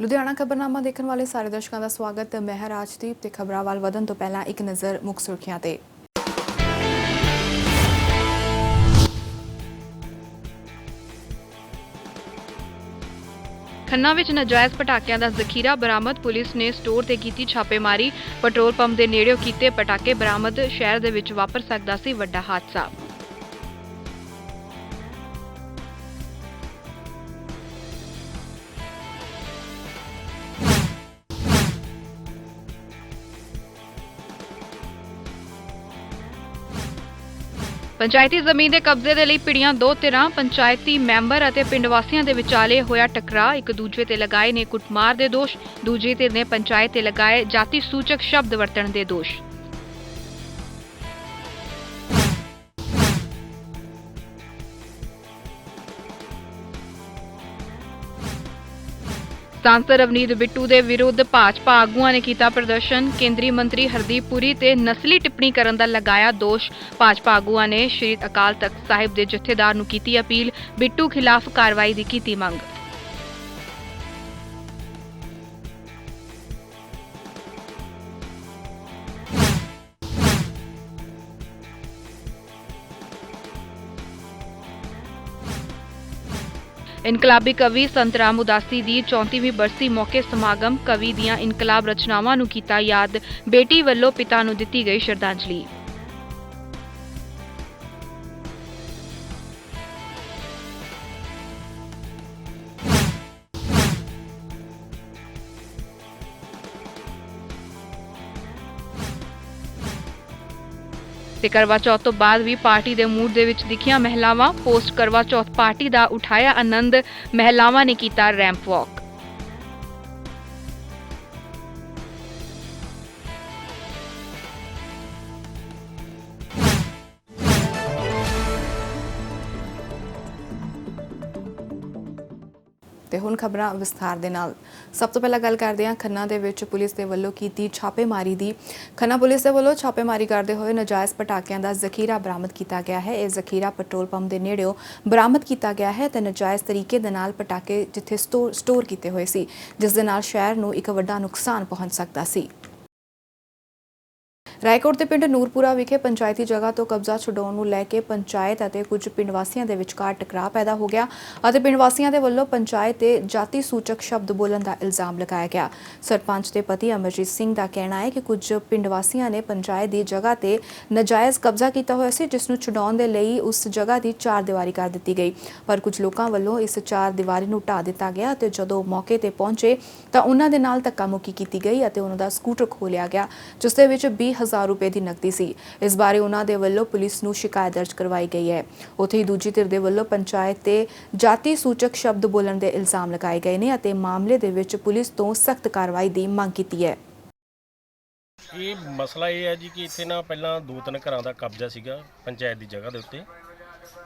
ਲੁਧਿਆਣਾ ਖਬਰਨਾਮਾ ਦੇਖਣ ਵਾਲੇ ਸਾਰੇ ਦਰਸ਼ਕਾਂ ਦਾ ਸਵਾਗਤ। ਮੈਂ ਹਾਂ ਰਾਜਦੀਪ ਤੇ ਖਬਰਾਂ ਵੱਲ ਵਧਣ ਤੋਂ ਪਹਿਲਾਂ ਇੱਕ ਨਜ਼ਰ ਮੁੱਖ ਸੁਰਖੀਆਂ ਤੇ। ਖੰਨਾ ਵਿੱਚ ਨਜਾਇਜ਼ ਪਟਾਕਿਆਂ ਦਾ ਜ਼ਖੀਰਾ ਬਰਾਮਦ ਪੁਲਿਸ ਨੇ ਸਟੋਰ ਤੇ ਕੀਤੀ ਛਾਪੇਮਾਰੀ। ਪੈਟਰੋਲ ਪੰਪ ਦੇ ਨੇੜਿਓ ਕੀਤੇ ਪਟਾਕੇ ਬਰਾਮਦ ਸ਼ਹਿਰ ਦੇ ਵਿੱਚ ਵਾਪਰ ਸਕਦਾ ਸੀ ਵੱਡਾ ਹਾਦਸਾ। ਪੰਚਾਇਤੀ ਜ਼ਮੀਨ ਦੇ ਕਬਜ਼ੇ ਦੇ ਲਈ ਪਿੜੀਆਂ ਦੋ ਧਿਰਾਂ, ਪੰਚਾਇਤੀ ਮੈਂਬਰ ਅਤੇ ਪਿੰਡ ਵਾਸੀਆਂ ਦੇ ਵਿਚਾਲੇ ਹੋਇਆ ਟਕਰਾਅ। ਇੱਕ ਦੂਜੇ ਤੇ ਲਗਾਏ ਨੇ ਕੁੱਟਮਾਰ ਦੇ ਦੋਸ਼, ਦੂਜੀ ਧਿਰ ਨੇ ਪੰਚਾਇਤ ਤੇ ਲਗਾਏ ਜਾਤੀ ਸੂਚਕ ਸ਼ਬਦ ਵਰਤਣ ਦੇ ਦੋਸ਼। ਸਾਂਸਦ ਰਵਨੀਤ ਬਿੱਟੂ ਦੇ ਵਿਰੁੱਧ ਭਾਜਪਾ ਆਗੂਆਂ ਨੇ ਕੀਤਾ ਪ੍ਰਦਰਸ਼ਨ। ਕੇਂਦਰੀ ਮੰਤਰੀ ਹਰਦੀਪ ਪੁਰੀ ਤੇ ਨਸਲੀ ਟਿੱਪਣੀ ਕਰਨ ਦਾ ਲਗਾਇਆ ਦੋਸ਼। ਭਾਜਪਾ ਆਗੂਆਂ ਨੇ ਸ਼੍ਰੀ ਅਕਾਲ ਤਖਤ ਸਾਹਿਬ ਦੇ ਜਥੇਦਾਰ ਨੂੰ ਕੀਤੀ ਅਪੀਲ। ਬਿੱਟੂ ਖਿਲਾਫ ਕਾਰਵਾਈ ਦੀ ਕੀਤੀ ਮੰਗ। ਇਨਕਲਾਬੀ ਕਵੀ ਸੰਤ ਰਾਮ ਉਦਾਸੀ ਦੀ 34ਵੀਂ ਬਰਸੀ ਮੌਕੇ ਸਮਾਗਮ ਕਵੀ ਦੀਆਂ ਇਨਕਲਾਬ ਰਚਨਾਵਾਂ ਨੂੰ ਕੀਤਾ ਯਾਦ। ਬੇਟੀ ਵੱਲੋਂ ਪਿਤਾ ਨੂੰ ਦਿੱਤੀ ਗਈ ਸ਼ਰਧਾਂਜਲੀ। ਤੇ ਕਰਵਾ ਚੌਥ ਤੋਂ ਬਾਅਦ ਵੀ ਪਾਰਟੀ ਦੇ ਮੂਡ ਦੇ ਵਿੱਚ ਦਿਖੀਆਂ ਮਹਿਲਾਵਾਂ, ਪੋਸਟ ਕਰਵਾ ਚੌਥ ਪਾਰਟੀ ਦਾ ਉਠਾਇਆ ਆਨੰਦ, ਮਹਿਲਾਵਾਂ ਨੇ ਕੀਤਾ ਰੈਂਪ ਵਾਕ। ਖਬਰਾਂ ਵਿਸਥਾਰ ਦੇ ਨਾਲ। ਸਭ ਤੋਂ ਪਹਿਲਾਂ ਗੱਲ ਕਰਦੇ ਹਾਂ ਖੰਨਾ ਦੇ ਵਿੱਚ ਪੁਲਿਸ ਦੇ ਵੱਲੋਂ ਕੀਤੀ ਛਾਪੇਮਾਰੀ ਦੀ। ਖੰਨਾ ਪੁਲਿਸ ਦੇ ਵੱਲੋਂ ਛਾਪੇਮਾਰੀ ਕਰਦੇ ਹੋਏ ਨਜਾਇਜ਼ ਪਟਾਕਿਆਂ ਦਾ ਜ਼ਖੀਰਾ ਬਰਾਮਦ ਕੀਤਾ ਗਿਆ ਹੈ। ਇਹ ਜ਼ਖੀਰਾ ਪੈਟਰੋਲ ਪੰਪ ਦੇ ਨੇੜਿਓਂ ਬਰਾਮਦ ਕੀਤਾ ਗਿਆ ਹੈ ਤੇ ਨਜਾਇਜ਼ ਤਰੀਕੇ ਦੇ ਨਾਲ ਪਟਾਕੇ ਜਿੱਥੇ ਸਟੋਰ ਸਟੋਰ ਕੀਤੇ ਹੋਏ ਸੀ, ਜਿਸ ਦੇ ਨਾਲ ਸ਼ਹਿਰ ਨੂੰ ਇੱਕ ਵੱਡਾ ਨੁਕਸਾਨ ਪਹੁੰਚ ਸਕਦਾ ਸੀ। ਰਾਏਕੋਟ ਦੇ ਪਿੰਡ ਨੂਰਪੁਰਾ ਵਿਖੇ ਪੰਚਾਇਤੀ ਜਗ੍ਹਾ ਤੋਂ ਕਬਜ਼ਾ ਛੁਡਾਉਣ ਨੂੰ ਲੈ ਕੇ ਪੰਚਾਇਤ ਅਤੇ ਕੁਝ ਪਿੰਡ ਵਾਸੀਆਂ ਦੇ ਵਿਚਕਾਰ ਟਕਰਾਅ ਪੈਦਾ ਹੋ ਗਿਆ ਅਤੇ ਪਿੰਡ ਵਾਸੀਆਂ ਦੇ ਵੱਲੋਂ ਪੰਚਾਇਤ ਤੇ ਜਾਤੀ ਸੂਚਕ ਸ਼ਬਦ ਬੋਲਣ ਦਾ ਇਲਜ਼ਾਮ ਲਗਾਇਆ ਗਿਆ। ਸਰਪੰਚ ਦੇ ਪਤੀ ਅਮਰਜੀਤ ਸਿੰਘ ਦਾ ਕਹਿਣਾ ਹੈ ਕਿ ਕੁਝ ਪਿੰਡ ਵਾਸੀਆਂ ਨੇ ਪੰਚਾਇਤ ਦੀ ਜਗ੍ਹਾ ਤੇ ਨਜਾਇਜ਼ ਕਬਜ਼ਾ ਕੀਤਾ ਹੋਇਆ ਸੀ, ਜਿਸ ਨੂੰ ਛੁਡਾਉਣ ਦੇ ਲਈ ਉਸ ਜਗ੍ਹਾ ਦੀ ਚਾਰ ਦੀਵਾਰੀ ਕਰ ਦਿੱਤੀ ਗਈ। ਪਰ ਕੁਝ ਲੋਕਾਂ ਵੱਲੋਂ ਇਸ ਚਾਰ ਦੀਵਾਰੀ ਨੂੰ ਢਾ ਦਿੱਤਾ ਗਿਆ ਅਤੇ ਜਦੋਂ ਮੌਕੇ ਤੇ ਪਹੁੰਚੇ ਤਾਂ ਉਹਨਾਂ ਦੇ ਨਾਲ ਧੱਕਾ ਮੁੱਕੀ ਕੀਤੀ ਗਈ ਅਤੇ ਉਹਨਾਂ ਦਾ ਸਕੂਟਰ ਖੋਹ ਗਿਆ, ਜਿਸ ਦੇ ਵਿੱਚ 20000 ਰੁਪਏ ਦੀ ਨਕਦੀ ਸੀ। ਇਸ ਬਾਰੇ ਉਹਨਾਂ ਦੇ ਵੱਲੋਂ ਪੁਲਿਸ ਨੂੰ ਸ਼ਿਕਾਇਤ ਦਰਜ ਕਰਵਾਈ ਗਈ ਹੈ। ਉੱਥੇ ਹੀ ਦੂਜੀ ਧਿਰ ਦੇ ਵੱਲੋਂ ਪੰਚਾਇਤ ਤੇ ਜਾਤੀ ਸੂਚਕ ਸ਼ਬਦ ਬੋਲਣ ਦੇ ਇਲਜ਼ਾਮ ਲਗਾਏ ਗਏ ਨੇ ਅਤੇ ਮਾਮਲੇ ਦੇ ਵਿੱਚ ਪੁਲਿਸ ਤੋਂ ਸਖਤ ਕਾਰਵਾਈ ਦੀ ਮੰਗ ਕੀਤੀ ਹੈ। ਇਹ ਮਸਲਾ ਇਹ ਹੈ ਜੀ ਕਿ ਇੱਥੇ ਨਾ ਪਹਿਲਾਂ ਦੋ ਤਿੰਨ ਘਰਾਂ ਦਾ ਕਬਜ਼ਾ ਸੀਗਾ ਪੰਚਾਇਤ ਦੀ ਜਗ੍ਹਾ ਦੇ ਉੱਤੇ।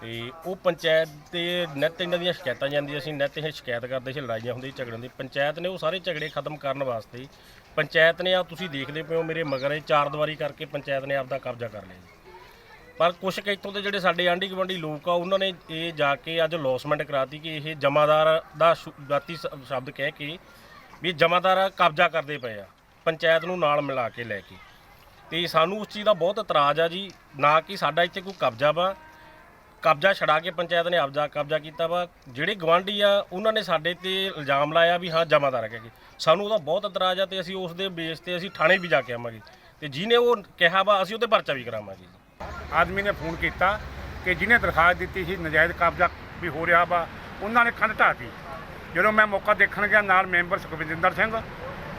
ਤੇ ਉਹ ਪੰਚਾਇਤ ਦੇ ਨਿੱਤ ਇਹਨਾਂ ਦੀਆਂ ਸ਼ਿਕਾਇਤਾਂ ਜਾਂਦੀਆਂ ਸੀ, ਨਿੱਤ ਇਹ ਸ਼ਿਕਾਇਤ ਕਰਦੇ ਸੀ, ਲੜਾਈਆਂ ਹੁੰਦੀਆਂ ਝਗੜਨ ਦੀ ਪੰਚਾਇਤ ਨੇ ਉਹ ਸਾਰੇ ਝਗੜੇ ਖਤਮ ਕਰਨ ਵਾਸਤੇ ਪੰਚਾਇਤ ਨੇ ਆ, ਤੁਸੀਂ ਦੇਖਦੇ ਪਏ ਹੋ ਮੇਰੇ ਮਗਰ, ਇਹ ਚਾਰ ਦੀਵਾਰੀ ਕਰਕੇ ਪੰਚਾਇਤ ਨੇ ਆਪਦਾ ਕਬਜ਼ਾ ਕਰ ਲਿਆ ਜੀ। ਪਰ ਕੁਛ ਕੁ ਇੱਥੋਂ ਦੇ ਜਿਹੜੇ ਸਾਡੇ ਆਂਢੀ ਗੁਆਂਢੀ ਲੋਕ ਆ, ਉਹਨਾਂ ਨੇ ਇਹ ਜਾ ਕੇ ਅੱਜ ਲੌਸਮੈਂਟ ਕਰਾਤੀ ਕਿ ਇਹ ਜਮਾਦਾਰ ਦਾ ਸ਼ੁ- ਜਾਤੀ ਸ- ਸ਼ਬਦ ਕਹਿ ਕੇ ਵੀ ਜਮਾਦਾਰ ਕਬਜ਼ਾ ਕਰਦੇ ਪਏ ਆ, ਪੰਚਾਇਤ ਨੂੰ ਨਾਲ ਮਿਲਾ ਕੇ ਲੈ ਕੇ। ਤੇ ਸਾਨੂੰ ਉਸ ਚੀਜ਼ ਦਾ ਬਹੁਤ ਇਤਰਾਜ਼ ਆ ਜੀ, ਨਾ ਕਿ ਸਾਡਾ ਇੱਥੇ ਕੋਈ ਕਬਜ਼ਾ ਵਾ ਕਬਜ਼ਾ ਛਡਾ ਕੇ ਪੰਚਾਇਤ ਨੇ ਆਪਦਾ ਕਬਜ਼ਾ ਕੀਤਾ ਵਾ। ਜਿਹੜੇ ਗਵਾਂਢੀ ਆ, ਉਹਨਾਂ ਨੇ ਸਾਡੇ ਤੇ ਇਲਜ਼ਾਮ ਲਾਇਆ ਵੀ ਹਾਂ ਜਮਾਦਾਰ ਕਹਿ ਕੇ ਸਾਨੂੰ ਉਹਦਾ ਬਹੁਤ ਇਤਰਾਜ਼ ਆ ਤੇ ਅਸੀਂ ਉਸ ਦੇ ਬੇਸ ਤੇ ਅਸੀਂ ਥਾਣੇ ਵੀ ਜਾ ਕੇ ਆਵਾਂਗੇ। ਤੇ ਜਿਹਨੇ ਉਹ ਕਿਹਾ ਵਾ, ਅਸੀਂ ਉਹਦੇ ਪਰਚਾ ਵੀ ਕਰਾਵਾਂਗੇ ਆਦਮੀ ਨੇ ਫੋਨ ਕੀਤਾ ਕਿ ਜਿਹਨੇ ਦਰਖਾਸਤ ਦਿੱਤੀ ਸੀ, ਨਜਾਇਜ਼ ਕਬਜ਼ਾ ਵੀ ਹੋ ਰਿਹਾ ਵਾ, ਉਹਨਾਂ ਨੇ ਕੰਧ ਢਾਤੀ ਜਦੋਂ ਮੈਂ ਮੌਕਾ ਦੇਖਣ ਗਿਆ, ਨਾਲ ਮੈਂਬਰ ਸੁਖਵਿੰਦਰ ਸਿੰਘ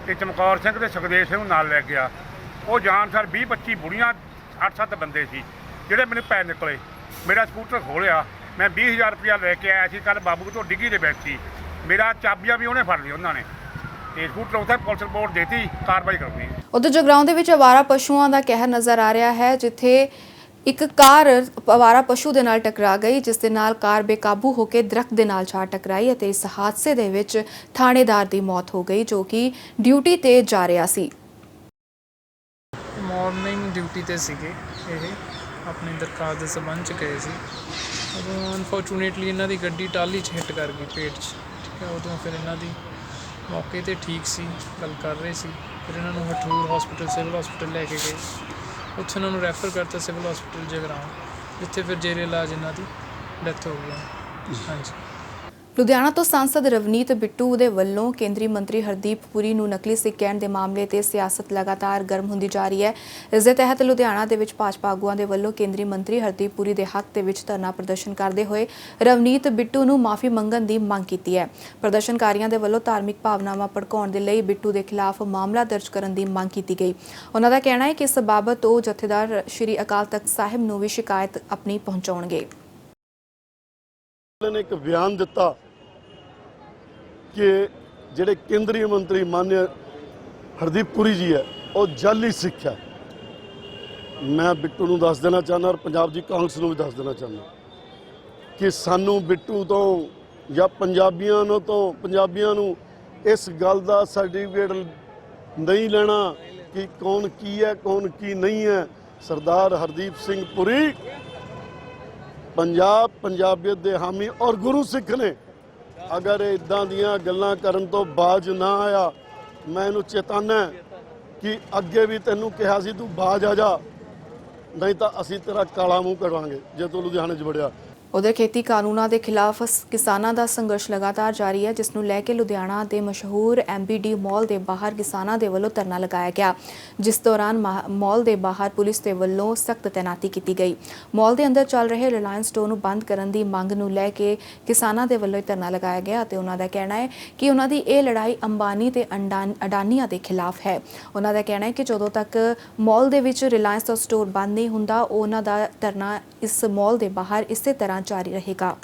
ਤੇ ਚਮਕੌਰ ਸਿੰਘ ਤੇ ਸੁਖਦੇਵ ਸਿੰਘ ਨਾਲ ਲੈ ਗਿਆ। ਉਹ ਜਾਣ ਸਰ 20 25 ਬੁੜੀਆਂ 8-7 ਬੰਦੇ ਸੀ, ਜਿਹੜੇ ਮੈਨੂੰ ਪੈ ਨਿਕਲੇ। ਮੇਰਾ ਸਕੂਟਰ ਖੋਲਿਆ ਮੈਂ 20000 ਰੁਪਇਆ ਲੈ ਕੇ ਆਇਆ ਸੀ ਕੱਲ ਬਾਬੂ ਤੋਂ ਡਿੱਗੀ ਦੇ ਵਿੱਚ ਸੀ ਮੇਰਾ ਚਾਬੀਆਂ ਵੀ ਉਹਨੇ ਫੜ ਲਈ ਉਹਨਾਂ ਨੇ। ਤੇ ਸਕੂਟਰ ਉੱਥੇ ਪੁਲਿਸ ਰਿਪੋਰਟ ਦੇਤੀ ਕਾਰਵਾਈ ਕਰਨੀ। ਉਧਰ ਜਗਰਾਉਂ ਦੇ ਵਿੱਚ ਅਵਾਰਾ ਪਸ਼ੂਆਂ ਦਾ ਕਹਿਰ ਨਜ਼ਰ ਆ ਰਿਹਾ ਹੈ ਜਿੱਥੇ ਇੱਕ ਕਾਰ ਅਵਾਰਾ ਪਸ਼ੂ ਦੇ ਨਾਲ ਟਕਰਾ ਗਈ ਜਿਸ ਦੇ ਨਾਲ ਕਾਰ ਬੇਕਾਬੂ ਹੋ ਕੇ ਦਰਖਤ ਦੇ ਨਾਲ ਜਾ ਟਕਰਾਈ ਅਤੇ ਇਸ ਹਾਦਸੇ ਦੇ ਵਿੱਚ ਥਾਣੇਦਾਰ ਦੀ ਮੌਤ ਹੋ ਗਈ ਜੋ ਕਿ ਡਿਊਟੀ ਤੇ ਜਾ ਰਿਹਾ ਸੀ। ਮਾਰਨਿੰਗ ਡਿਊਟੀ ਤੇ ਸੀਗੇ ਇਹ। ਆਪਣੀ ਦਰਖਾਸਤ ਦੇ ਸੰਬੰਧ ਚ ਗਏ ਸੀ। ਉਦੋਂ ਅਨਫੋਰਚੂਨੇਟਲੀ ਇਹਨਾਂ ਦੀ ਗੱਡੀ ਟਾਲੀ 'ਚ ਹਿੱਟ ਕਰ ਗਈ ਪੇਟ 'ਚ। ਠੀਕ ਹੈ ਉਦੋਂ ਫਿਰ ਇਹਨਾਂ ਦੀ ਮੌਕੇ ਤੇ ਠੀਕ ਸੀ ਗੱਲ ਕਰ ਰਹੇ ਸੀ। ਫਿਰ ਇਹਨਾਂ ਨੂੰ ਹਠੂਰ ਹਸਪੀਟਲ ਸਿਵਲ ਹਸਪੀਟਲ ਲੈ ਕੇ ਗਏ। ਉੱਥੇ ਉਹਨਾਂ ਨੂੰ ਰੈਫਰ ਕਰਤਾ ਸਿਵਲ ਹਸਪੀਟਲ ਜਗਰਾਉਂ ਜਿੱਥੇ ਫਿਰ ਜੇਰੇ ਇਲਾਜ ਇਹਨਾਂ ਦੀ ਡੈਥ ਹੋ ਗਈ ਹਾਂਜੀ। ਲੁਧਿਆਣਾ ਤੋਂ ਸਾਂਸਦ ਰਵਨੀਤ ਬਿੱਟੂ ਦੇ ਵੱਲੋਂ ਕੇਂਦਰੀ ਮੰਤਰੀ ਹਰਦੀਪ ਪੁਰੀ ਨੂੰ ਨਕਲੀ ਸਿੱਖ ਕਹਿਣ ਦੇ ਮਾਮਲੇ ਤੇ ਸਿਆਸਤ ਲਗਾਤਾਰ ਗਰਮ ਹੁੰਦੀ ਜਾ ਰਹੀ ਹੈ। ਇਸ ਦੇ ਤਹਿਤ ਲੁਧਿਆਣਾ ਦੇ ਵਿੱਚ ਭਾਜਪਾ ਆਗੂਆਂ ਦੇ ਵੱਲੋਂ ਕੇਂਦਰੀ ਮੰਤਰੀ ਹਰਦੀਪ ਪੁਰੀ ਦੇ ਹੱਕ ਦੇ ਵਿੱਚ ਧਰਨਾ ਪ੍ਰਦਰਸ਼ਨ ਕਰਦੇ ਹੋਏ ਰਵਨੀਤ ਬਿੱਟੂ ਨੂੰ ਮਾਫੀ ਮੰਗਣ ਦੀ ਮੰਗ ਕੀਤੀ ਹੈ। ਪ੍ਰਦਰਸ਼ਨਕਾਰੀਆਂ ਦੇ ਵੱਲੋਂ ਧਾਰਮਿਕ ਭਾਵਨਾਵਾਂ ਭੜਕਾਉਣ ਦੇ ਲਈ ਬਿੱਟੂ ਦੇ ਖਿਲਾਫ ਮਾਮਲਾ ਦਰਜ ਕਰਨ ਦੀ ਮੰਗ ਕੀਤੀ ਗਈ। ਉਹਨਾਂ ਦਾ ਕਹਿਣਾ ਹੈ ਕਿ ਇਸ ਬਾਬਤ ਉਹ ਜਥੇਦਾਰ ਸ਼੍ਰੀ ਅਕਾਲ ਤਖਤ ਸਾਹਿਬ ਨੂੰ ਵੀ ਸ਼ਿਕਾਇਤ ਆਪਣੀ ਪਹੁੰਚਾਉਣਗੇ। ਨੇ ਇੱਕ ਬਿਆਨ ਦਿੱਤਾ ਕਿ ਜਿਹੜੇ ਕੇਂਦਰੀ ਮੰਤਰੀ ਮਾਨਯ ਹਰਦੀਪ ਪੁਰੀ ਜੀ ਹੈ, ਉਹ ਜਾਲੀ ਸਿੱਖ ਮੈਂ ਬਿੱਟੂ ਨੂੰ ਦੱਸ ਦੇਣਾ ਚਾਹੁੰਦਾ ਔਰ ਪੰਜਾਬ ਦੀ ਕਾਂਗਰਸ ਨੂੰ ਵੀ ਦੱਸ ਦੇਣਾ ਚਾਹੁੰਦਾ। ਕਿ ਸਾਨੂੰ ਬਿੱਟੂ ਤੋਂ ਜਾਂ ਪੰਜਾਬੀਆਂ ਨੂੰ ਤੋਂ, ਪੰਜਾਬੀਆਂ ਨੂੰ ਇਸ ਗੱਲ ਦਾ ਸਰਟੀਫਿਕੇਟ ਨਹੀਂ ਲੈਣਾ ਕਿ ਕੌਣ ਕੀ ਹੈ, ਕੌਣ ਕੀ ਨਹੀਂ ਹੈ। ਸਰਦਾਰ ਹਰਦੀਪ ਸਿੰਘ ਪੁਰੀ ਪੰਜਾਬ ਪੰਜਾਬੀਅਤ ਦੇ ਹਾਮੀ ਔਰ ਗੁਰੂ ਸਿੱਖ ਨੇ ਅਗਰ ਇਦਾਂ ਦੀਆਂ ਗੱਲਾਂ ਕਰਨ ਤੋਂ ਬਾਜ ਨਾ ਆਇਆ, ਮੈਂ ਇਹਨੂੰ ਚੇਤਾਨਾ ਕਿ ਅੱਗੇ ਵੀ ਤੈਨੂੰ ਕਿਹਾ ਸੀ ਤੂੰ ਬਾਜ ਆ ਜਾ, ਨਹੀਂ ਤਾਂ ਅਸੀਂ ਤੇਰਾ ਕਾਲਾ ਮੂੰਹ ਕਰਾਂਗੇ ਜੇ ਤੂੰ ਲੁਧਿਆਣੇ 'ਚ ਵੜਿਆ। ਉਧਰ ਖੇਤੀ ਕਾਨੂੰਨਾਂ ਦੇ ਖਿਲਾਫ ਕਿਸਾਨਾਂ ਦਾ ਸੰਘਰਸ਼ ਲਗਾਤਾਰ ਜਾਰੀ ਹੈ, ਜਿਸ ਨੂੰ ਲੈ ਕੇ ਲੁਧਿਆਣਾ ਦੇ ਮਸ਼ਹੂਰ ਐਮਬੀਡੀ ਮਾਲ ਦੇ ਬਾਹਰ ਕਿਸਾਨਾਂ ਦੇ ਵੱਲੋਂ ਧਰਨਾ ਲਗਾਇਆ ਗਿਆ, ਜਿਸ ਦੌਰਾਨ ਮਾ- ਮਾਲ ਦੇ ਬਾਹਰ ਪੁਲਿਸ ਦੇ ਵੱਲੋਂ ਸਖਤ ਤੈਨਾਤੀ ਕੀਤੀ ਗਈ। ਮਾਲ ਦੇ ਅੰਦਰ ਚੱਲ ਰਹੇ ਰਿਲਾਇੰਸ ਸਟੋਰ ਨੂੰ ਬੰਦ ਕਰਨ ਦੀ ਮੰਗ ਨੂੰ ਲੈ ਕੇ ਕਿਸਾਨਾਂ ਦੇ ਵੱਲੋਂ ਧਰਨਾ ਲਗਾਇਆ ਗਿਆ ਅਤੇ ਉਹਨਾਂ ਦਾ ਕਹਿਣਾ ਹੈ ਕਿ ਉਹਨਾਂ ਦੀ ਇਹ ਲੜਾਈ ਅੰਬਾਨੀ ਤੇ ਅੰਡਾਨ- ਅਡਾਨੀਆਂ ਦੇ ਖਿਲਾਫ ਹੈ। ਉਹਨਾਂ ਦਾ ਕਹਿਣਾ ਹੈ ਕਿ ਜਦੋਂ ਤੱਕ ਮਾਲ ਦੇ ਵਿੱਚ ਰਿਲਾਇੰਸ ਦਾ ਸਟੋਰ ਬੰਦ ਨਹੀਂ ਹੁੰਦਾ, ਉਹਨਾਂ ਦਾ ਧਰਨਾ ਇਸ ਮਾਲ ਦੇ ਬਾਹਰ ਇਸੇ ਤਰ੍ਹਾਂ ਜਾਰੀ ਰਹੇਗਾ।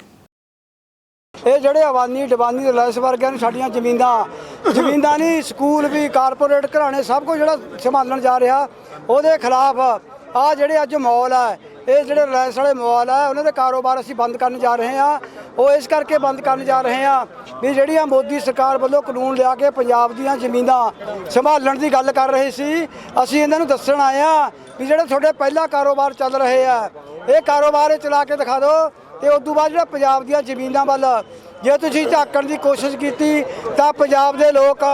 ਇਹ ਜਿਹੜੇ ਅਵਾਨੀ ਡਿਵਾਨੀ ਦੇ ਲੈਸ ਵਰਗਿਆਂ ਨੂੰ ਸਾਡੀਆਂ ਜ਼ਮੀਨਾਂ ਜ਼ਮੀਨਾਂ ਨਹੀਂ, ਸਕੂਲ ਵੀ, ਕਾਰਪੋਰੇਟ, ਘਰਾਣੇ, ਸਭ ਕੁਝ ਜਿਹੜਾ ਸੰਭਾਲਣ ਜਾ ਰਿਹਾ, ਉਹਦੇ ਖਿਲਾਫ ਆ ਜਿਹੜੇ ਅੱਜ ਮੌਲ ਆ, ਇਹ ਜਿਹੜੇ ਰਿਲਾਇੰਸ ਵਾਲੇ ਮੌਲ ਆ, ਉਹਨਾਂ ਦੇ ਕਾਰੋਬਾਰ ਅਸੀਂ ਬੰਦ ਕਰਨ ਜਾ ਰਹੇ ਆ ਉਹ ਇਸ ਕਰਕੇ ਬੰਦ ਕਰਨ ਜਾ ਰਹੇ ਆ ਵੀ ਜਿਹੜੀਆਂ ਮੋਦੀ ਸਰਕਾਰ ਵੱਲੋਂ ਕਾਨੂੰਨ ਲਿਆ ਕੇ ਪੰਜਾਬ ਦੀਆਂ ਜ਼ਮੀਨਾਂ ਸੰਭਾਲਣ ਦੀ ਗੱਲ ਕਰ ਰਹੇ ਸੀ, ਅਸੀਂ ਇਹਨਾਂ ਨੂੰ ਦੱਸਣ ਆਏ ਆ ਵੀ ਜਿਹੜੇ ਤੁਹਾਡੇ ਪਹਿਲਾ ਕਾਰੋਬਾਰ ਚੱਲ ਰਹੇ ਆ, ਇਹ ਕਾਰੋਬਾਰ ਚਲਾ ਕੇ ਦਿਖਾ ਦਿਓ ਤੇ ਉਸ ਤੋਂ ਬਾਅਦ ਜਿਹੜਾ ਪੰਜਾਬ ਦੀਆਂ ਜ਼ਮੀਨਾਂ ਵੱਲ ਜੇ ਤੁਸੀਂ ਝਾਕਣ ਦੀ ਕੋਸ਼ਿਸ਼ ਕੀਤੀ, ਤਾਂ ਪੰਜਾਬ ਦੇ ਲੋਕ,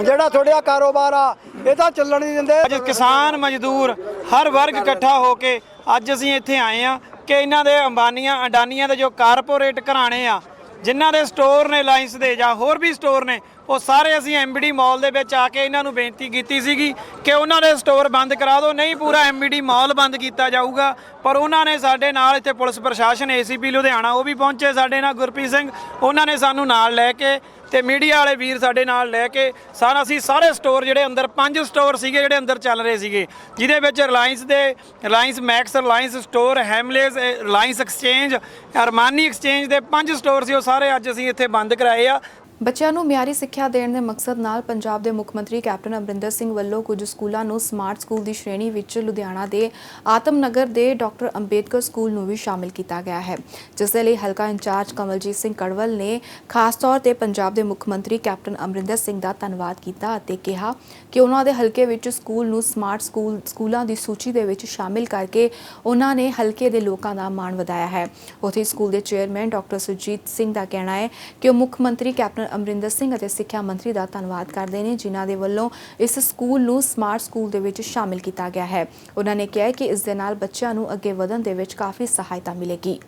ਜਿਹੜਾ ਤੁਹਾਡਾ ਕਾਰੋਬਾਰ ਆ, ਇਹ ਤਾਂ ਚੱਲਣ ਨਹੀਂ ਦਿੰਦੇ। ਅੱਜ ਕਿਸਾਨ ਮਜ਼ਦੂਰ ਹਰ ਵਰਗ ਇਕੱਠਾ ਹੋ ਕੇ ਅੱਜ ਅਸੀਂ ਇੱਥੇ ਆਏ ਆ ਕਿ ਇਹਨਾਂ ਦੇ ਅੰਬਾਨੀਆਂ, ਅਡਾਨੀਆਂ ਦੇ ਜੋ ਕਾਰਪੋਰੇਟ ਘਰਾਣੇ ਆ, ਜਿਨ੍ਹਾਂ ਦੇ ਸਟੋਰ ਨੇ ਲਾਇੰਸ ਦੇ ਜਾਂ ਹੋਰ ਵੀ ਸਟੋਰ ਨੇ ਉਹ ਸਾਰੇ ਅਸੀਂ ਐਮਬੀਡੀ ਮਾਲ ਦੇ ਵਿੱਚ ਆ ਕੇ ਇਹਨਾਂ ਨੂੰ ਬੇਨਤੀ ਕੀਤੀ ਸੀਗੀ ਕਿ ਉਹਨਾਂ ਦੇ ਸਟੋਰ ਬੰਦ ਕਰਾ ਦਿਓ। ਨਹੀਂ ਪੂਰਾ ਐਮਬੀਡੀ ਮਾਲ ਬੰਦ ਕੀਤਾ ਜਾਊਗਾ, ਪਰ ਉਹਨਾਂ ਨੇ ਸਾਡੇ ਨਾਲ ਇੱਥੇ ਪੁਲਿਸ ਪ੍ਰਸ਼ਾਸਨ ਏਸੀਪੀ ਲੁਧਿਆਣਾ, ਉਹ ਵੀ ਪਹੁੰਚੇ ਸਾਡੇ ਨਾਲ, ਗੁਰਪ੍ਰੀਤ ਸਿੰਘ, ਉਹਨਾਂ ਨੇ ਸਾਨੂੰ ਨਾਲ ਲੈ ਕੇ ਤੇ ਮੀਡੀਆ ਵਾਲੇ ਵੀਰ ਸਾਡੇ ਨਾਲ ਲੈ ਕੇ ਸਾਰਾ ਅਸੀਂ ਸਾਰੇ ਸਟੋਰ ਜਿਹੜੇ ਅੰਦਰ, ਪੰਜ ਸਟੋਰ ਸੀਗੇ ਜਿਹੜੇ ਅੰਦਰ ਚੱਲ ਰਹੇ ਸੀਗੇ, ਜਿਹਦੇ ਵਿੱਚ ਰਿਲਾਇੰਸ ਦੇ Reliance Max Reliance store Hamleys Reliance exchange Armani exchange ਦੇ ਪੰਜ ਸਟੋਰ ਸੀ, ਉਹ ਸਾਰੇ ਅੱਜ ਅਸੀਂ ਇੱਥੇ ਬੰਦ ਕਰਾਏ ਆ। ਬੱਚਿਆਂ ਨੂੰ ਮਿਆਰੀ ਸਿੱਖਿਆ ਦੇਣ ਦੇ ਮਕਸਦ ਨਾਲ ਪੰਜਾਬ ਦੇ ਮੁੱਖ ਮੰਤਰੀ ਕੈਪਟਨ ਅਮਰਿੰਦਰ ਸਿੰਘ ਵੱਲੋਂ ਕੁਝ ਸਕੂਲਾਂ ਨੂੰ ਸਮਾਰਟ ਸਕੂਲ ਦੀ ਸ਼੍ਰੇਣੀ ਵਿੱਚ ਲੁਧਿਆਣਾ ਦੇ ਆਤਮਨਗਰ ਦੇ ਡਾਕਟਰ ਅੰਬੇਦਕਰ ਸਕੂਲ ਨੂੰ ਵੀ ਸ਼ਾਮਿਲ ਕੀਤਾ ਗਿਆ ਹੈ, ਜਿਸ ਦੇ ਲਈ ਹਲਕਾ ਇੰਚਾਰਜ ਕਮਲਜੀਤ ਸਿੰਘ ਕੜਵਲ ਨੇ ਖਾਸ ਤੌਰ ਤੇ ਪੰਜਾਬ ਦੇ ਮੁੱਖ ਮੰਤਰੀ ਕੈਪਟਨ ਅਮਰਿੰਦਰ ਸਿੰਘ ਦਾ ਧੰਨਵਾਦ ਕੀਤਾ ਅਤੇ ਕਿਹਾ ਕਿ ਉਹਨਾਂ ਦੇ ਹਲਕੇ ਵਿੱਚ ਸਕੂਲ ਨੂੰ ਸਮਾਰਟ ਸਕੂਲ, ਸਕੂਲਾਂ ਦੀ ਸੂਚੀ ਦੇ ਵਿੱਚ ਸ਼ਾਮਿਲ ਕਰਕੇ ਉਹਨਾਂ ਨੇ ਹਲਕੇ ਦੇ ਲੋਕਾਂ ਦਾ ਮਾਣ ਵਧਾਇਆ ਹੈ। ਉੱਥੇ ਸਕੂਲ ਦੇ ਚੇਅਰਮੈਨ ਡਾਕਟਰ ਸੁਰਜੀਤ ਸਿੰਘ ਦਾ ਕਹਿਣਾ ਹੈ ਕਿ ਉਹ ਮੁੱਖ ਮੰਤਰੀ ਕੈਪਟਨ ਅਮਰਿੰਦਰ ਸਿੰਘ ਅਤੇ ਸਿੱਖਿਆ ਮੰਤਰੀ ਦਾ ਧੰਨਵਾਦ ਕਰਦੇ ਨੇ, ਜਿਨ੍ਹਾਂ ਦੇ ਵੱਲੋਂ ਇਸ ਸਕੂਲ ਨੂੰ ਸਮਾਰਟ ਸਕੂਲ ਦੇ ਵਿੱਚ ਸ਼ਾਮਿਲ ਕੀਤਾ ਗਿਆ ਹੈ। ਉਹਨਾਂ ਨੇ ਕਿਹਾ ਕਿ ਇਸ ਦੇ ਨਾਲ ਬੱਚਿਆਂ ਨੂੰ ਅੱਗੇ ਵਧਣ ਦੇ ਵਿੱਚ ਕਾਫੀ ਸਹਾਇਤਾ ਮਿਲੇਗੀ।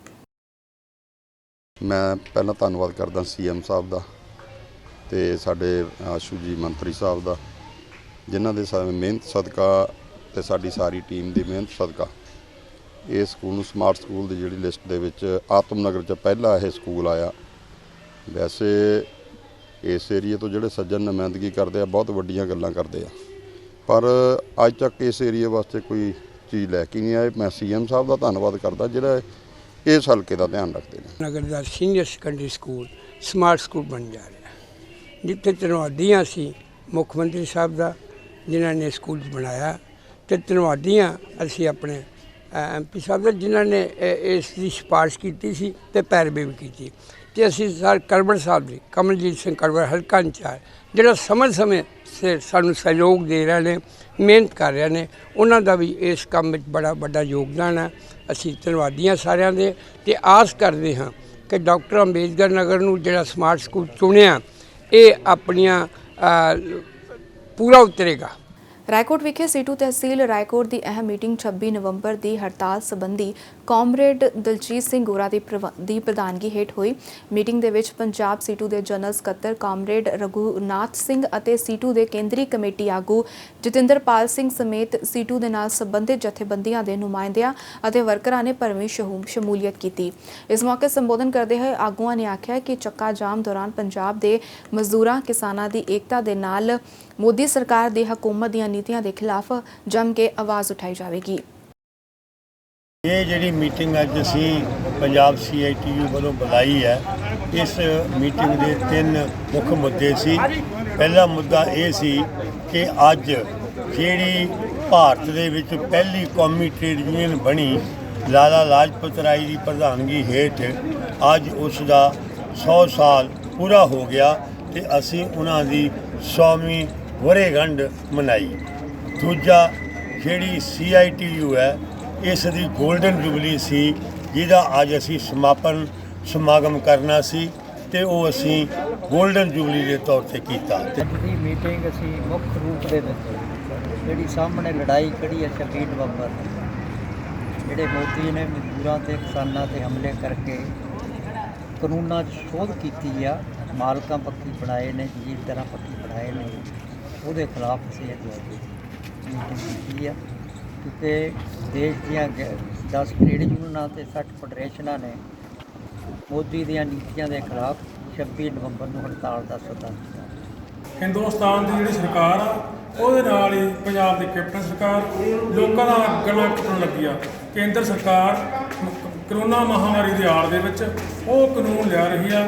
ਮੈਂ ਪਹਿਲਾਂ ਧੰਨਵਾਦ ਕਰਦਾ ਸੀਐਮ ਸਾਹਿਬ ਦਾ ਤੇ ਸਾਡੇ ਆਸ਼ੂ ਜੀ ਮੰਤਰੀ ਸਾਹਿਬ ਦਾ, ਜਿਨ੍ਹਾਂ ਦੇ ਮਿਹਨਤ ਸਦਕਾ ਤੇ ਸਾਡੀ ਸਾਰੀ ਟੀਮ ਦੀ ਮਿਹਨਤ ਸਦਕਾ। ਇਹ ਸਕੂਲ ਨੂੰ ਸਮਾਰਟ ਸਕੂਲ ਦੀ ਜਿਹੜੀ ਲਿਸਟ ਦੇ ਵਿੱਚ ਆਤਮ ਨਗਰ 'ਚ ਪਹਿਲਾ ਇਹ ਸਕੂਲ ਆਇਆ। ਵੈਸੇ ਇਸ ਏਰੀਏ ਤੋਂ ਜਿਹੜੇ ਸੱਜਣ ਨੁਮਾਇੰਦਗੀ ਕਰਦੇ ਆ, ਬਹੁਤ ਵੱਡੀਆਂ ਗੱਲਾਂ ਕਰਦੇ ਆ। ਪਰ ਅੱਜ ਤੱਕ ਇਸ ਏਰੀਏ ਵਾਸਤੇ ਕੋਈ ਚੀਜ਼ ਲੈ ਕੇ ਨਹੀਂ ਆਏ। ਮੈਂ ਸੀਐਮ ਸਾਹਿਬ ਦਾ ਧੰਨਵਾਦ ਕਰਦਾ, ਜਿਹੜਾ ਇਸ ਹਲਕੇ ਦਾ ਧਿਆਨ ਰੱਖਦੇ ਨੇ। ਨਗਰ ਦਾ senior secondary school smart school ਬਣ ਜਾ ਰਿਹਾ। ਜਿੱਥੇ ਧੰਨਵਾਦੀਆਂ ਸੀ ਮੁੱਖ ਮੰਤਰੀ ਸਾਹਿਬ ਦਾ, ਜਿਨ੍ਹਾਂ ਨੇ ਸਕੂਲ ਬਣਾਇਆ। ਤੇ ਧੰਨਵਾਦੀਆਂ ਅਸੀਂ ਆਪਣੇ ਐਮਪੀ ਸਾਹਿਬ ਦਾ, ਜਿਨ੍ਹਾਂ ਨੇ ਇਸ ਦੀ ਸਿਫਾਰਿਸ਼ ਕੀਤੀ ਸੀ ਤੇ ਪੈਰਵੀ ਵੀ ਕੀਤੀ। ਤੇ ਅਸੀਂ ਸਰ ਕਰਬੜ ਸਾਹਿਬ ਜੀ, ਕਮਲਜੀਤ ਸਿੰਘ ਕਰਬੜ ਹਲਕਾ ਇੰਚਾਰਜ, ਜਿਹੜਾ ਸਮੇਂ ਸਮੇਂ ਸਿਰ ਸਾਨੂੰ ਸਹਿਯੋਗ ਦੇ ਰਹੇ ਨੇ, ਮਿਹਨਤ ਕਰ ਰਹੇ ਨੇ, ਉਹਨਾਂ ਦਾ ਵੀ ਇਸ ਕੰਮ ਵਿੱਚ ਬੜਾ ਵੱਡਾ ਯੋਗਦਾਨ ਹੈ। ਅਸੀਂ ਧੰਨਵਾਦੀਆਂ ਸਾਰਿਆਂ ਦੇ ਤੇ ਆਸ ਕਰਦੇ ਹਾਂ ਕਿ ਡਾਕਟਰ ਅੰਬੇਦਕਰ ਨਗਰ ਨੂੰ ਜਿਹੜਾ ਸਮਾਰਟ ਸਕੂਲ ਚੁਣਿਆ, ਇਹ ਆਪਣੀਆਂ ਪੂਰਾ ਉਤਰੇਗਾ। ਰਾਏਕੋਟ ਵਿਖੇ ਸੀਟੂ ਤਹਿਸੀਲ ਰਾਏਕੋਟ ਦੀ ਅਹਿਮ ਮੀਟਿੰਗ 26 ਨਵੰਬਰ ਦੀ ਹੜਤਾਲ ਸੰਬੰਧੀ ਕਾਮਰੇਡ ਦਲਜੀਤ ਸਿੰਘ ਗੋਰਾ ਦੀ ਪ੍ਰਵ- ਦੀ ਪ੍ਰਧਾਨਗੀ ਹੇਠ ਹੋਈ। ਮੀਟਿੰਗ ਦੇ ਵਿੱਚ ਪੰਜਾਬ ਸੀਟੂ ਦੇ ਜਨਰਲ ਸਕੱਤਰ ਕਾਮਰੇਡ ਰਘੂਨਾਥ ਸਿੰਘ ਅਤੇ ਸੀਟੂ ਦੇ ਕੇਂਦਰੀ ਕਮੇਟੀ ਆਗੂ ਜਤਿੰਦਰਪਾਲ ਸਿੰਘ ਸਮੇਤ ਸੀਟੂ ਦੇ ਨਾਲ ਸੰਬੰਧਿਤ ਜਥੇਬੰਦੀਆਂ ਦੇ ਨੁਮਾਇੰਦਿਆਂ ਅਤੇ ਵਰਕਰਾਂ ਨੇ ਭਰਵੀਂ ਸ਼ਹੂ- ਸ਼ਮੂਲੀਅਤ ਕੀਤੀ। ਇਸ ਮੌਕੇ ਸੰਬੋਧਨ ਕਰਦੇ ਹੋਏ ਆਗੂਆਂ ਨੇ ਆਖਿਆ ਕਿ ਚੱਕਾ ਜਾਮ ਦੌਰਾਨ ਪੰਜਾਬ ਦੇ ਮਜ਼ਦੂਰਾਂ, ਕਿਸਾਨਾਂ ਦੀ ਏਕਤਾ ਦੇ ਨਾਲ ਮੋਦੀ ਸਰਕਾਰ ਦੀ ਹਕੂਮਤ ਦੀਆਂ ਨੀਤੀਆਂ ਦੇ ਖਿਲਾਫ ਜੰਮ ਕੇ ਆਵਾਜ਼ ਉਠਾਈ ਜਾਵੇਗੀ। ਇਹ ਜਿਹੜੀ ਮੀਟਿੰਗ ਅੱਜ ਅਸੀਂ ਪੰਜਾਬ ਸੀਆਈਟੀਯੂ ਵੱਲੋਂ ਬੁਲਾਈ ਹੈ, ਇਸ ਮੀਟਿੰਗ ਦੇ ਤਿੰਨ ਮੁੱਖ ਮੁੱਦੇ ਸੀ। ਪਹਿਲਾ ਮੁੱਦਾ ਇਹ ਸੀ ਕਿ ਅੱਜ ਜਿਹੜੀ ਭਾਰਤ ਦੇ ਵਿੱਚ ਪਹਿਲੀ ਕੌਮੀ ਟ੍ਰੇਡ ਯੂਨੀਅਨ ਬਣੀ, ਲਾਲਾ ਲਾਜਪਤ ਰਾਏ ਦੀ ਪ੍ਰਧਾਨਗੀ ਹੇਠ ਅੱਜ ਉਸ ਦਾ 100 ਸਾਲ ਪੂਰਾ ਹੋ ਗਿਆ ਤੇ ਅਸੀਂ ਉਹਨਾਂ ਦੀ 100ਵੀਂ ਵਰੇਗੰਢ ਮਨਾਈ। ਦੂਜਾ ਜਿਹੜੀ ਸੀਆਈਟੀਯੂ ਹੈ, ਇਸ ਦੀ 골ਡਨ ਜੁਬਲੀ ਸੀ, ਜਿਹਦਾ ਅੱਜ ਅਸੀਂ ਸਮਾਪਨ ਸਮਾਗਮ ਕਰਨਾ ਸੀ ਤੇ ਉਹ ਅਸੀਂ 골ਡਨ ਜੁਬਲੀ ਦੇ ਤੌਰ ਤੇ ਕੀਤਾ। ਤੇ ਦੀ ਮੀਟਿੰਗ ਅਸੀਂ ਮੁੱਖ ਰੂਪ ਦੇ ਵਿੱਚ ਜਿਹੜੀ ਸਾਹਮਣੇ ਲੜਾਈ ਖੜੀ ਹੈ 26 ਨਵੰਬਰ ਨੂੰ ਜਿਹੜੇ ਮੋਦੀ ਨੇ ਮਜ਼ਦੂਰਾਂ ਤੇ ਕਿਸਾਨਾਂ ਤੇ ਹਮਲੇ ਕਰਕੇ ਕਾਨੂੰਨਾਂ 'ਚ ਸੋਧ ਕੀਤੀ ਆ, ਮਾਲਕਾਂ ਪੱਖੀ ਬਣਾਏ ਨੇ ਤਰ੍ਹਾਂ ਪੱਖੀ ਬਣਾਏ ਨੇ। ਉਹਦੇ ਖਿਲਾਫ ਅਸੀਂ ਅੱਜ ਮੀਟਿੰਗ ਕੀਤੀ ਆ। ਕਿਉਂਕਿ ਦੇਸ਼ ਦੀਆਂ 10 ਟ੍ਰੇਡ ਯੂਨੀਅਨਾਂ ਤੇ 60 ਫੈਡਰੇਸ਼ਨਾਂ ਨੇ ਮੋਦੀ ਦੀਆਂ ਨੀਤੀਆਂ ਦੇ ਖਿਲਾਫ 26 ਨਵੰਬਰ ਨੂੰ ਹੜਤਾਲ ਦਾ ਸੱਦਾ ਦਿੱਤਾ। ਹਿੰਦੁਸਤਾਨ ਦੀ ਜਿਹੜੀ ਸਰਕਾਰ ਆ, ਉਹਦੇ ਨਾਲ ਹੀ ਪੰਜਾਬ ਦੀ ਕੈਪਟਨ ਸਰਕਾਰ ਲੋਕਾਂ ਦਾ ਗਲਾ ਕੱਟਣ ਲੱਗੀ ਆ। ਕੇਂਦਰ ਸਰਕਾਰ ਕਰੋਨਾ ਮਹਾਮਾਰੀ ਦੀ ਆੜ ਦੇ ਵਿੱਚ ਉਹ ਕਾਨੂੰਨ ਲਿਆ ਰਹੀ ਆ,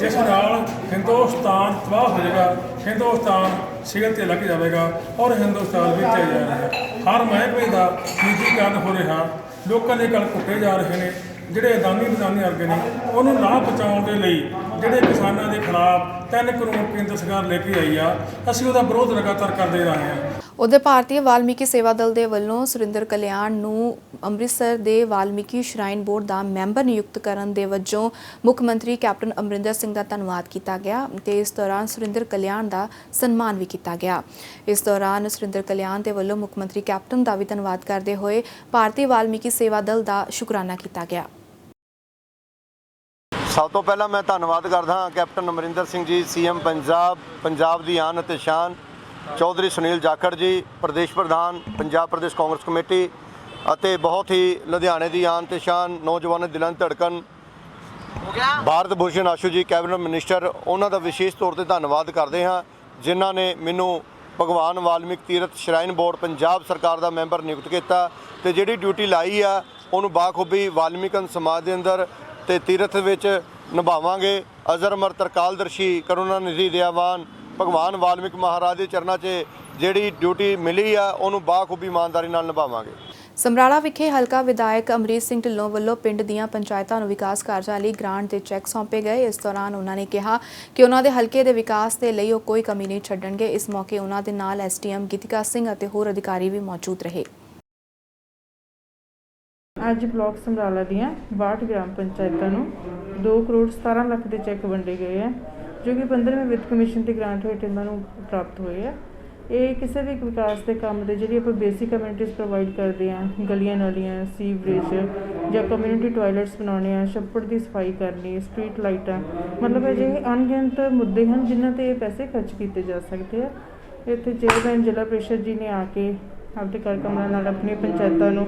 ਜਿਸ ਨਾਲ ਹਿੰਦੁਸਤਾਨ ਤਬਾਹ ਹੋ ਜਾਏਗਾ ਹਿੰਦੁਸਤਾਨ ਸਿਰ ਤੇ ਲੱਗ ਜਾਵੇਗਾ ਔਰ ਹਿੰਦੁਸਤਾਨ ਵਿੱਚ ਜਾ ਰਿਹਾ ਹੈ। ਹਰ ਮਹਿਕਮੇ ਦਾ ਨਿੱਜੀਕਰਨ ਹੋ ਰਿਹਾ, ਲੋਕਾਂ ਦੇ ਗਲ ਕੁੱਟੇ ਜਾ ਰਹੇ ਨੇ, ਜਿਹੜੇ ਅਦਾਨੀ ਬਦਾਨੀ ਵਰਗੇ ਨੇ, ਉਹਨੂੰ ਨਾ ਬਚਾਉਣ ਦੇ ਲਈ ਜਿਹੜੇ ਕਿਸਾਨਾਂ ਦੇ ਖਿਲਾਫ 3 ਕਰੋੜ ਕੇਂਦਰ ਸਰਕਾਰ ਲੈ ਕੇ ਆਈ ਆ, ਅਸੀਂ ਉਹਦਾ ਵਿਰੋਧ ਲਗਾਤਾਰ ਕਰਦੇ ਰਹੇ ਹਾਂ। ਉਧਰ ਭਾਰਤੀ ਵਾਲਮੀਕੀ ਸੇਵਾ ਦਲ ਦੇ ਵੱਲੋਂ ਸੁਰਿੰਦਰ ਕਲਿਆਣ ਨੂੰ ਅੰਮ੍ਰਿਤਸਰ ਦੇ ਵਾਲਮੀਕੀ ਸ਼ਰਾਈਨ ਬੋਰਡ ਦਾ ਮੈਂਬਰ ਨਿਯੁਕਤ ਕਰਨ ਦੇ ਵਜੋਂ ਮੁੱਖ ਮੰਤਰੀ ਕੈਪਟਨ ਅਮਰਿੰਦਰ ਸਿੰਘ ਦਾ ਧੰਨਵਾਦ ਕੀਤਾ ਗਿਆ ਤੇ ਇਸ ਦੌਰਾਨ ਸੁਰਿੰਦਰ ਕਲਿਆਣ ਦਾ ਸਨਮਾਨ ਵੀ ਕੀਤਾ ਗਿਆ। ਇਸ ਦੌਰਾਨ ਸੁਰਿੰਦਰ ਕਲਿਆਣ ਦੇ ਵੱਲੋਂ ਮੁੱਖ ਮੰਤਰੀ ਕੈਪਟਨ ਦਾ ਵੀ ਧੰਨਵਾਦ ਕਰਦੇ ਹੋਏ ਭਾਰਤੀ ਵਾਲਮੀਕੀ ਸੇਵਾ ਦਲ ਦਾ ਸ਼ੁਕਰਾਨਾ ਕੀਤਾ ਗਿਆ। ਸਭ ਤੋਂ ਪਹਿਲਾਂ ਮੈਂ ਧੰਨਵਾਦ ਕਰਦਾ ਹਾਂ ਕੈਪਟਨ ਅਮਰਿੰਦਰ ਸਿੰਘ ਜੀ ਸੀਐਮ ਪੰਜਾਬ ਪੰਜਾਬ ਦੀ ਆਨ ਅਤੇ ਸ਼ਾਨ ਚੌਧਰੀ ਸੁਨੀਲ ਜਾਖੜ ਜੀ ਪ੍ਰਦੇਸ਼ ਪ੍ਰਧਾਨ ਪੰਜਾਬ ਪ੍ਰਦੇਸ਼ ਕਾਂਗਰਸ ਕਮੇਟੀ ਅਤੇ ਬਹੁਤ ਹੀ ਲੁਧਿਆਣੇ ਦੀ ਆਨ ਤੇ ਸ਼ਾਨ ਨੌਜਵਾਨਾਂ ਦਿਲਾਂ ਦੀ ਧੜਕਨ। ਭਾਰਤ ਭੂਸ਼ਣ ਆਸ਼ੂ ਜੀ ਕੈਬਨਿਟ ਮਿਨਿਸਟਰ ਉਹਨਾਂ ਦਾ ਵਿਸ਼ੇਸ਼ ਤੌਰ ਤੇ ਧੰਨਵਾਦ ਕਰਦੇ ਹਾਂ ਜਿਨ੍ਹਾਂ ਨੇ ਮੈਨੂੰ ਭਗਵਾਨ ਵਾਲਮੀਕ ਤੀਰਥ ਸ਼ਰਾਈਨ ਬੋਰਡ ਪੰਜਾਬ ਸਰਕਾਰ ਦਾ ਮੈਂਬਰ ਨਿਯੁਕਤ ਕੀਤਾ ਤੇ ਜਿਹੜੀ ਡਿਊਟੀ ਲਾਈ ਆ ਉਹਨੂੰ ਬਾਖੂਬੀ ਵਾਲਮੀਕਨ ਸਮਾਜ ਦੇ ਅੰਦਰ ਤੇ ਤੀਰਥ ਵਿੱਚ ਨਿਭਾਵਾਂਗੇ। ਅਜ਼ਰ ਅਮਰ ਤਰਕਾਲਦਰਸ਼ੀ ਕਰੁਣਾ ਨਿਧੀ ਦਿਆਵਾਨ ਭਗਵਾਨ ਵਾਲਮੀਕ ਮਹਾਰਾਜ ਦੇ ਚਰਨਾਂ 'ਚ ਜਿਹੜੀ ਡਿਊਟੀ ਮਿਲੀ ਆ ਉਹਨੂੰ ਬਾਖੂਬੀ ਇਮਾਨਦਾਰੀ ਨਾਲ ਨਿਭਾਵਾਂਗੇ। ਸਮਰਾਲਾ ਵਿਖੇ ਹਲਕਾ ਵਿਧਾਇਕ ਅਮਰੀਤ ਸਿੰਘ ਢਿੱਲੋਂ ਵੱਲੋਂ ਪਿੰਡ ਦੀਆਂ ਪੰਚਾਇਤਾਂ ਨੂੰ ਵਿਕਾਸ ਕਾਰਜਾਂ ਲਈ ਗ੍ਰਾਂਟ ਦੇ ਚੈੱਕ ਸੌਂਪੇ ਗਏ। ਇਸ ਦੌਰਾਨ ਉਹਨਾਂ ਨੇ ਕਿਹਾ ਕਿ ਉਹਨਾਂ ਦੇ ਹਲਕੇ ਦੇ ਵਿਕਾਸ ਦੇ ਲਈ ਉਹ ਕੋਈ ਕਮੀ ਨਹੀਂ ਛੱਡਣਗੇ। ਇਸ ਮੌਕੇ ਉਹਨਾਂ ਦੇ ਨਾਲ ਐਸਟੀਐਮ ਗੀਤਿਕਾ ਸਿੰਘ ਅਤੇ ਹੋਰ ਅਧਿਕਾਰੀ ਵੀ ਮੌਜੂਦ ਰਹੇ। ਅੱਜ ਬਲਾਕ ਸਮਰਾਲਾ ਦੀਆਂ 62 ਗ੍ਰਾਮ ਪੰਚਾਇਤਾਂ ਨੂੰ 2 ਕਰੋੜ 17 ਲੱਖ ਦੇ ਚੈੱਕ ਵੰਡੇ ਗਏ ਆ ਜੋ ਕਿ 15ਵੇਂ ਵਿੱਤ ਕਮਿਸ਼ਨ 'ਤੇ ਗ੍ਰਾਂਟ ਹੇਠ ਇਹਨਾਂ ਨੂੰ ਪ੍ਰਾਪਤ ਹੋਏ ਆ। ਇਹ ਕਿਸੇ ਵੀ ਵਿਕਾਸ ਦੇ ਕੰਮ ਦੇ ਜਿਹੜੀ ਆਪਾਂ ਬੇਸਿਕ ਕਮਿਊਨਿਟੀਜ਼ ਪ੍ਰੋਵਾਈਡ ਕਰਦੇ ਆ, ਗਲੀਆਂ ਨਾਲੀਆਂ ਸੀਵਰੇਜ ਜਾਂ ਕਮਿਊਨਿਟੀ ਟਾਇਲਟਸ ਬਣਾਉਣੇ ਆ, ਛੱਪੜ ਦੀ ਸਫ਼ਾਈ ਕਰਨੀ ਸਟਰੀਟ ਲਾਈਟਾਂ ਮਤਲਬ ਅਜਿਹੇ ਅਣਗਿਣਤ ਮੁੱਦੇ ਹਨ ਜਿਨ੍ਹਾਂ ਤੇ ਇਹ ਪੈਸੇ ਖਰਚ ਕੀਤੇ ਜਾ ਸਕਦੇ ਆ। ਇੱਥੇ ਚੇਅਰਮੈਨ ਜ਼ਿਲ੍ਹਾ ਪ੍ਰੀਸ਼ਦ ਜੀ ਨੇ ਆ ਕੇ ਆਪਣੇ ਕਾਰਕਮਾਂ ਨਾਲ ਆਪਣੀਆਂ ਪੰਚਾਇਤਾਂ ਨੂੰ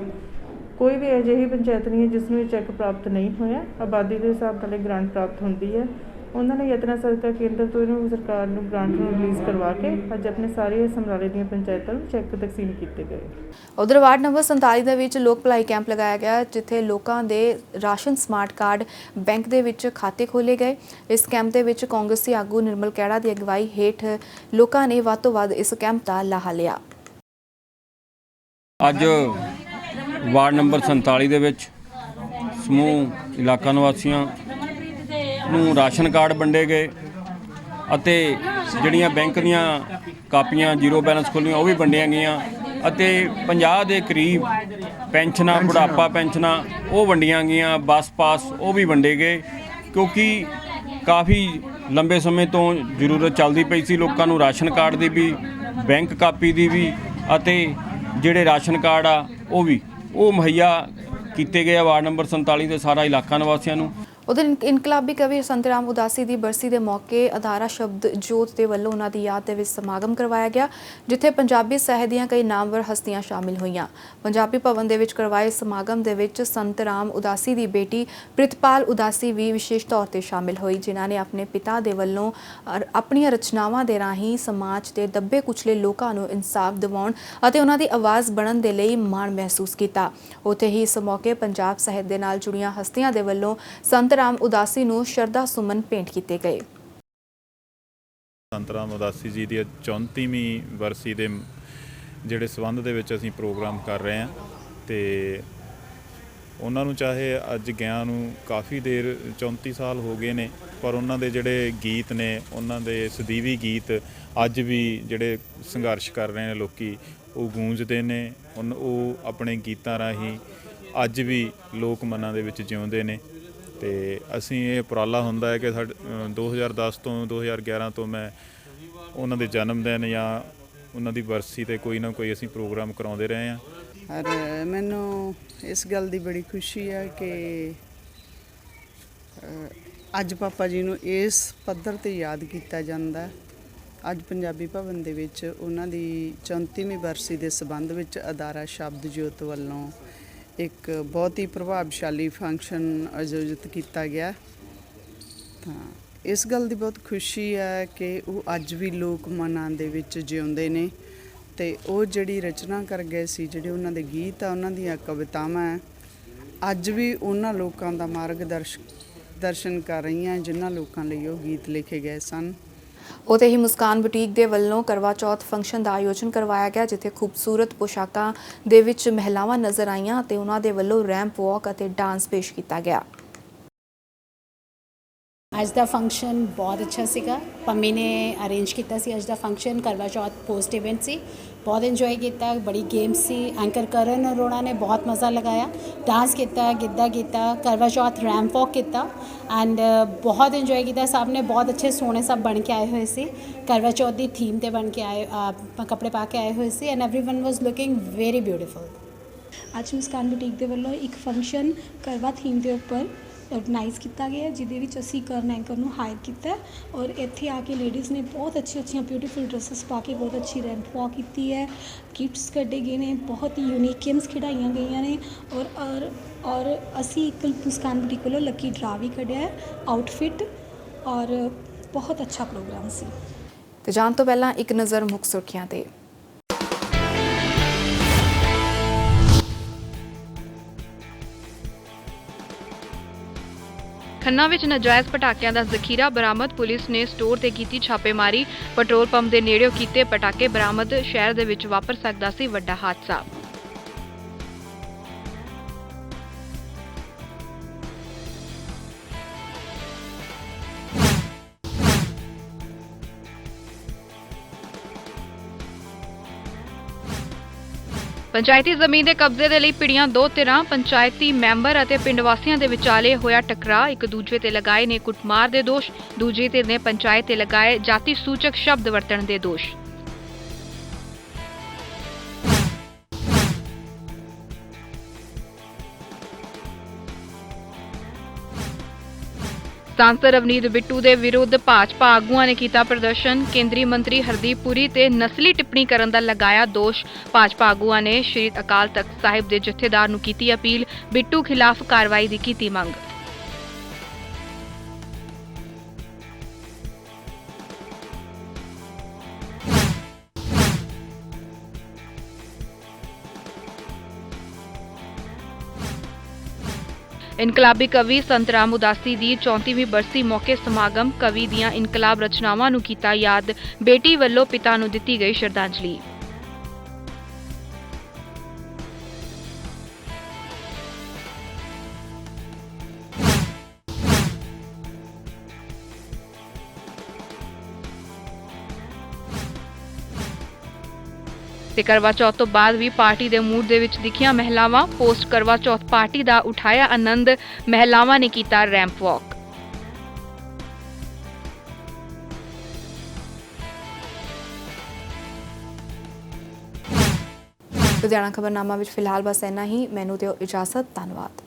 ਕੋਈ ਵੀ ਅਜਿਹੀ ਪੰਚਾਇਤ ਨਹੀਂ ਹੈ ਜਿਸ ਨੂੰ ਇਹ ਚੈੱਕ ਪ੍ਰਾਪਤ ਨਹੀਂ ਹੋਇਆ। ਆਬਾਦੀ ਦੇ ਹਿਸਾਬ ਨਾਲ ਇਹ ਗ੍ਰਾਂਟ ਪ੍ਰਾਪਤ ਹੁੰਦੀ ਹੈ। ਉਹਨਾਂ ਨੇ ਯਤਨਾ ਸਦਕਾ ਕੇਂਦਰ ਤੋਂ ਇਹਨੂੰ ਸਰਕਾਰ ਨੂੰ ਗ੍ਰਾਂਟ ਨੂੰ ਰਿਲੀਜ਼ ਕਰਵਾ ਕੇ ਅੱਜ ਆਪਣੇ ਸਾਰੇ ਸਮਰਾਲੇ ਦੀਆਂ ਪੰਚਾਇਤਾਂ ਨੂੰ ਚੈੱਕ ਤਕਸੀਮ ਕੀਤੇ ਗਏ। ਉਧਰ ਵਾਰਡ ਨੰਬਰ 47 ਦੇ ਵਿੱਚ ਲੋਕ ਭਲਾਈ ਕੈਂਪ ਲਗਾਇਆ ਗਿਆ ਜਿੱਥੇ ਲੋਕਾਂ ਦੇ ਰਾਸ਼ਨ ਸਮਾਰਟ ਕਾਰਡ ਬੈਂਕ ਦੇ ਵਿੱਚ ਖਾਤੇ ਖੋਲੇ ਗਏ। ਇਸ ਕੈਂਪ ਦੇ ਵਿੱਚ ਕਾਂਗਰਸੀ ਆਗੂ ਨਿਰਮਲ ਕੈੜਾ ਦੀ ਅਗਵਾਈ ਹੇਠ ਲੋਕਾਂ ਨੇ ਵੱਧ ਤੋਂ ਵੱਧ ਇਸ ਕੈਂਪ ਦਾ ਲਾਹਾ ਲਿਆ। ਅੱਜ ਵਾਰਡ ਨੰਬਰ 47 ਦੇ ਵਿੱਚ ਸਮੂਹ ਇਲਾਕਾ ਨਿਵਾਸੀਆਂ ਨੂੰ ਰਾਸ਼ਨ ਕਾਰਡ ਵੰਡੇ ਗਏ ਅਤੇ ਜਿਹੜੀਆਂ ਬੈਂਕ ਦੀਆਂ ਕਾਪੀਆਂ, ਜ਼ੀਰੋ ਬੈਲੈਂਸ ਖੋਲੀਆਂ ਉਹ ਵੀ ਵੰਡੀਆਂ ਗਈਆਂ ਅਤੇ 50 ਦੇ ਕਰੀਬ ਪੈਨਸ਼ਨਾਂ, ਬੁਢਾਪਾ ਪੈਨਸ਼ਨਾਂ, ਉਹ ਵੰਡੀਆਂ ਗਈਆਂ, ਬੱਸ ਪਾਸ, ਉਹ ਵੀ ਵੰਡੇ ਗਏ ਕਿਉਂਕਿ ਕਾਫੀ ਲੰਬੇ ਸਮੇਂ ਤੋਂ ਜ਼ਰੂਰਤ ਚੱਲਦੀ ਪਈ ਸੀ ਲੋਕਾਂ ਨੂੰ ਰਾਸ਼ਨ ਕਾਰਡ ਦੀ ਵੀ, ਬੈਂਕ ਕਾਪੀ ਦੀ ਵੀ ਅਤੇ ਜਿਹੜੇ ਰਾਸ਼ਨ ਕਾਰਡ ਆ, ਉਹ ਵੀ। ਉਹ ਮੁਹੱਈਆ ਕੀਤੇ ਗਏ ਆ ਵਾਰਡ ਨੰਬਰ 47 ਦੇ ਸਾਰਾ ਇਲਾਕਾ ਨਿਵਾਸੀਆਂ ਨੂੰ। ਉਧਰ ਇਨਕਲਾਬੀ ਕਵੀ ਸੰਤ ਰਾਮ ਉਦਾਸੀ ਦੀ ਬਰਸੀ ਦੇ ਮੌਕੇ ਅਦਾਰਾ ਸ਼ਬਦ ਜੋਤ ਦੇ ਵੱਲੋਂ ਉਹਨਾਂ ਦੀ ਯਾਦ ਦੇ ਵਿੱਚ ਸਮਾਗਮ ਕਰਵਾਇਆ ਗਿਆ, ਜਿੱਥੇ ਪੰਜਾਬੀ ਸਾਹਿਤ ਦੀਆਂ ਕਈ ਨਾਮਵਰ ਹਸਤੀਆਂ ਸ਼ਾਮਿਲ ਹੋਈਆਂ। ਪੰਜਾਬੀ ਭਵਨ ਦੇ ਵਿੱਚ ਕਰਵਾਏ ਸਮਾਗਮ ਦੇ ਵਿੱਚ ਸੰਤ ਰਾਮ ਉਦਾਸੀ ਦੀ ਬੇਟੀ ਪ੍ਰਿਤਪਾਲ ਉਦਾਸੀ ਵੀ ਵਿਸ਼ੇਸ਼ ਤੌਰ ਤੇ ਸ਼ਾਮਿਲ ਹੋਈ, ਜਿਨ੍ਹਾਂ ਨੇ ਆਪਣੇ ਪਿਤਾ ਦੇ ਵੱਲੋਂ ਆਪਣੀਆਂ ਰਚਨਾਵਾਂ ਦੇ ਰਾਹੀਂ ਸਮਾਜ ਦੇ ਦੱਬੇ ਕੁਚਲੇ ਲੋਕਾਂ ਨੂੰ ਇਨਸਾਫ ਦਿਵਾਉਣ ਅਤੇ ਉਹਨਾਂ ਦੀ ਆਵਾਜ਼ ਬਣਨ ਦੇ ਲਈ ਮਾਣ ਮਹਿਸੂਸ ਕੀਤਾ। ਉੱਥੇ ਹੀ ਇਸ ਮੌਕੇ ਪੰਜਾਬ ਸਾਹਿਤ ਦੇ ਨਾਲ ਜੁੜੀਆਂ ਹਸਤੀਆਂ ਦੇ ਵੱਲੋਂ ਸੰਤ ਰਾਮ ਉਦਾਸੀ ਨੂੰ ਸ਼ਰਧਾ ਸੁਮਨ ਭੇਂਟ ਕੀਤੇ ਗਏ। ਸੰਤ ਰਾਮ ਉਦਾਸੀ ਜੀ ਦੀ 34ਵੀਂ ਵਰਸੀ ਦੇ ਜਿਹੜੇ ਸਬੰਧ ਦੇ ਵਿੱਚ ਅਸੀਂ ਪ੍ਰੋਗਰਾਮ ਕਰ ਰਹੇ ਹਾਂ ਤੇ ਉਹਨਾਂ ਨੂੰ ਚਾਹੇ ਅੱਜ ਗਿਆ ਨੂੰ ਕਾਫੀ ਦੇਰ 34 ਸਾਲ ਹੋ ਗਏ ਨੇ, ਪਰ ਉਹਨਾਂ ਦੇ ਜਿਹੜੇ ਗੀਤ ਨੇ, ਉਹਨਾਂ ਦੇ ਸਦੀਵੀ ਗੀਤ ਅੱਜ ਵੀ ਜਿਹੜੇ ਸੰਘਰਸ਼ ਕਰ ਰਹੇ ਨੇ ਲੋਕੀ, ਉਹ ਗੂੰਜਦੇ ਨੇ ਉਨ- ਉਹ ਆਪਣੇ ਗੀਤਾਂ ਰਾਹੀਂ ਅੱਜ ਵੀ ਲੋਕ ਮਨਾਂ ਦੇ ਵਿੱਚ ਜਿਉਂਦੇ ਨੇ। ਤੇ ਅਸੀਂ ਇਹ ਉਪਰਾਲਾ ਹੁੰਦਾ ਹੈ ਕਿ ਸਾਡੇ ਅ, 2010 ਤੋਂ 2011 ਤੋਂ ਮੈਂ ਉਹਨਾਂ ਦੇ ਜਨਮ ਦਿਨ ਜਾਂ ਉਹਨਾਂ ਦੀ ਵਰਸੀ ਤੇ ਕੋਈ ਨਾ ਕੋਈ ਅਸੀਂ ਪ੍ਰੋਗਰਾਮ ਕਰਾਉਂਦੇ ਰਹੇ ਹਾਂ ਔਰ ਮੈਨੂੰ ਇਸ ਗੱਲ ਦੀ ਬੜੀ ਖੁਸ਼ੀ ਹੈ ਕਿ ਅ, ਅੱਜ ਪਾਪਾ ਜੀ ਨੂੰ ਇਸ ਪੱਧਰ ਤੇ ਯਾਦ ਕੀਤਾ ਜਾਂਦਾ ਹੈ। ਅੱਜ ਪੰਜਾਬੀ ਭਵਨ ਦੇ ਵਿੱਚ ਉਹਨਾਂ ਦੀ 34ਵੀਂ ਬਰਸੀ ਦੇ ਸੰਬੰਧ ਵਿੱਚ ਅਦਾਰਾ ਸ਼ਬਦ ਜੋਤ ਵੱਲੋਂ ਇੱਕ ਬਹੁਤ ਹੀ ਪ੍ਰਭਾਵਸ਼ਾਲੀ ਫੰਕਸ਼ਨ ਆਯੋਜਿਤ ਕੀਤਾ ਗਿਆ। ਤਾਂ ਇਸ ਗੱਲ ਦੀ ਬਹੁਤ ਖੁਸ਼ੀ ਹੈ ਕਿ ਉਹ ਅੱਜ ਵੀ ਲੋਕ ਮਨਾਂ ਦੇ ਵਿੱਚ ਜਿਉਂਦੇ ਨੇ ਤੇ ਉਹ ਜਿਹੜੀ ਰਚਨਾ ਕਰ ਗਏ ਸੀ ਜਿਹੜੇ ਉਹਨਾਂ ਦੇ ਗੀਤ ਆ ਉਹਨਾਂ ਦੀਆਂ ਕਵਿਤਾਵਾਂ ਹੈ, ਅੱਜ ਵੀ ਉਹਨਾਂ ਲੋਕਾਂ ਦਾ ਮਾਰਗਦਰਸ਼ਨ ਦਰਸ਼ਨ ਕਰ ਰਹੀਆਂ ਜਿਨ੍ਹਾਂ ਲੋਕਾਂ ਲਈ ਉਹ ਗੀਤ ਲਿਖੇ ਗਏ ਸਨ। ਉਤੇ ਹੀ ਮੁਸਕਾਨ ਬੁਟੀਕ ਦੇ ਵੱਲੋਂ ਕਰਵਾ ਚੌਥ ਫੰਕਸ਼ਨ ਦਾ ਆਯੋਜਨ ਕਰਵਾਇਆ ਗਿਆ, ਜਿੱਥੇ ਖੂਬਸੂਰਤ ਪੋਸ਼ਾਕਾਂ ਦੇ ਵਿੱਚ ਮਹਿਲਾਵਾਂ ਨਜ਼ਰ ਆਈਆਂ ਅਤੇ ਉਹਨਾਂ ਦੇ ਵੱਲੋਂ ਰੈਂਪ ਵਾਕ ਅਤੇ ਡਾਂਸ ਪੇਸ਼ ਕੀਤਾ ਗਿਆ। ਅੱਜ ਦਾ ਫੰਕਸ਼ਨ ਬਹੁਤ ਅੱਛਾ ਸੀਗਾ। ਪੰਮੀ ਨੇ ਅਰੇਂਜ ਕੀਤਾ ਸੀ ਅੱਜ ਦਾ ਫੰਕਸ਼ਨ, ਕਰਵਾ ਚੌਥ ਪੋਸਟ ਇਵੈਂਟ ਸੀ। ਬਹੁਤ ਇੰਜੋਏ ਕੀਤਾ ਬੜੀ ਗੇਮ ਸੀ ਐਂਕਰ ਕਰਨ ਅਰੋੜਾ ਨੇ ਬਹੁਤ ਮਜ਼ਾ ਲਗਾਇਆ ਡਾਂਸ ਕੀਤਾ ਗਿੱਧਾ ਕੀਤਾ ਕਰਵਾ ਚੌਥ ਰੈਂਪ ਵਾਕ ਕੀਤਾ ਐਂਡ ਬਹੁਤ ਇੰਜੋਏ ਕੀਤਾ ਸਭ ਨੇ ਬਹੁਤ ਅੱਛੇ ਸੋਹਣੇ ਸਭ ਬਣ ਕੇ ਆਏ ਹੋਏ ਸੀ ਕਰਵਾ ਚੌਥ ਦੀ ਥੀਮ ਤੇ ਬਣ ਕੇ ਆਏ ਅ, ਕੱਪੜੇ ਪਾ ਕੇ ਆਏ ਹੋਏ ਸੀ and everyone was looking very beautiful ਅੱਜ ਮੁਸਕਾਨ ਬੁਟੀਕ ਦੇ ਵੱਲੋਂ ਇੱਕ ਫੰਕਸ਼ਨ ਕਰਵਾ ਥੀਮ ਦੇ ਉੱਪਰ ਆਰਗੇਨਾਈਜ਼ ਕੀਤਾ ਗਿਆ ਜਿਹਦੇ ਵਿੱਚ ਅਸੀਂ ਕਰਨ ਐਂਕਰ ਨੂੰ ਹਾਇਰ ਕੀਤਾ ਔਰ ਇੱਥੇ ਆ ਕੇ ਲੇਡੀਜ਼ ਨੇ ਬਹੁਤ ਅੱਛੀ ਅੱਛੀਆਂ ਬਿਊਟੀਫੁਲ ਡਰੈਸਸ ਪਾ ਕੇ ਬਹੁਤ ਅੱਛੀ ਰੈਂਪ ਵਾਕ ਕੀਤੀ ਹੈ। ਗਿਫਟਸ ਕੱਢੇ ਗਏ ਨੇ, ਬਹੁਤ ਹੀ ਯੂਨੀਕ ਗੇਮਸ ਖਿਡਾਈਆਂ ਗਈਆਂ ਨੇ ਔਰ ਔਰ ਔਰ ਅਸੀਂ ਇੱਕ ਮੁਸਕਾਨ ਬੁਟੀਕ ਵੱਲੋਂ ਲੱਕੀ ਡਰਾ ਵੀ ਕੱਢਿਆ ਆਊਟਫਿਟ ਔਰ ਬਹੁਤ ਅੱਛਾ ਪ੍ਰੋਗਰਾਮ ਸੀ। ਤੇ ਜਾਣ ਤੋਂ ਪਹਿਲਾਂ ਇੱਕ ਨਜ਼ਰ ਮੁੱਖ ਸੁਰਖੀਆਂ ਤੇ। ਖੰਨਾ ਵਿੱਚ ਨਾਜਾਇਜ਼ ਪਟਾਕਿਆਂ ਦਾ ਜ਼ਖੀਰਾ ਬਰਾਮਦ ਪੁਲਿਸ ਨੇ ਸਟੋਰ ਤੇ ਕੀਤੀ ਛਾਪੇਮਾਰੀ। ਪੈਟਰੋਲ ਪੰਪ ਦੇ ਨੇੜਿਓ ਕੀਤੇ ਪਟਾਕੇ ਬਰਾਮਦ ਸ਼ਹਿਰ ਦੇ ਵਿੱਚ ਵਾਪਰ ਸਕਦਾ ਸੀ, ਵੱਡਾ ਹਾਦਸਾ। ਪੰਚਾਇਤੀ ਜ਼ਮੀਨ ਦੇ ਕਬਜ਼ੇ ਦੇ ਲਈ ਪਿੜੀਆਂ ਦੋ ਧਿਰਾਂ, ਪੰਚਾਇਤੀ ਮੈਂਬਰ ਅਤੇ ਪਿੰਡ ਵਾਸੀਆਂ ਦੇ ਵਿਚਾਲੇ ਹੋਇਆ ਟਕਰਾਅ। ਇੱਕ ਦੂਜੇ ਤੇ ਲਗਾਏ ਨੇ ਕੁੱਟਮਾਰ ਦੇ ਦੋਸ਼, ਦੂਜੀ ਧਿਰ ਨੇ ਪੰਚਾਇਤ ਤੇ ਲਗਾਏ ਜਾਤੀ ਸੂਚਕ ਸ਼ਬਦ ਵਰਤਣ ਦੇ ਦੋਸ਼। ਸਾਂਸਦ ਰਵਨੀਤ ਬਿੱਟੂ ਦੇ ਵਿਰੁੱਧ ਭਾਜਪਾ ਆਗੂਆਂ ਨੇ ਕੀਤਾ ਪ੍ਰਦਰਸ਼ਨ। ਕੇਂਦਰੀ ਮੰਤਰੀ ਹਰਦੀਪ ਪੁਰੀ ਤੇ ਨਸਲੀ ਟਿੱਪਣੀ ਕਰਨ ਦਾ ਲਗਾਇਆ ਦੋਸ਼। ਭਾਜਪਾ ਆਗੂਆਂ ਨੇ ਸ਼੍ਰੀ ਅਕਾਲ ਤਖਤ ਸਾਹਿਬ ਦੇ ਜਥੇਦਾਰ ਨੂੰ ਕੀਤੀ ਅਪੀਲ। ਬਿੱਟੂ ਖਿਲਾਫ ਕਾਰਵਾਈ ਦੀ ਕੀਤੀ ਮੰਗ। ਇਨਕਲਾਬੀ ਕਵੀ ਸੰਤ ਰਾਮ ਉਦਾਸੀ ਦੀ 34ਵੀਂ ਬਰਸੀ ਮੌਕੇ ਸਮਾਗਮ ਕਵੀ ਦੀਆਂ ਇਨਕਲਾਬ ਰਚਨਾਵਾਂ ਨੂੰ ਕੀਤਾ ਯਾਦ। ਬੇਟੀ ਵੱਲੋਂ ਪਿਤਾ ਨੂੰ ਦਿੱਤੀ ਗਈ ਸ਼ਰਧਾਂਜਲੀ। ਤੇ ਕਰਵਾ ਚੌਥ ਤੋਂ ਬਾਅਦ ਵੀ ਪਾਰਟੀ ਦੇ ਮੂਡ ਦੇ ਵਿੱਚ ਦਿਖੀਆਂ ਮਹਿਲਾਵਾਂ ਪੋਸਟ ਕਰਵਾ ਚੌਥ ਪਾਰਟੀ ਦਾ ਉਠਾਇਆ ਆਨੰਦ, ਮਹਿਲਾਵਾਂ ਨੇ ਕੀਤਾ ਰੈਂਪ ਵਾਕ। ਲੁਧਿਆਣਾ ਖਬਰਨਾਮਾ ਵਿੱਚ ਫਿਲਹਾਲ ਬਸ ਇੰਨਾ ਹੀ। ਮੈਨੂੰ ਦਿਓ ਇਜਾਜ਼ਤ। ਧੰਨਵਾਦ।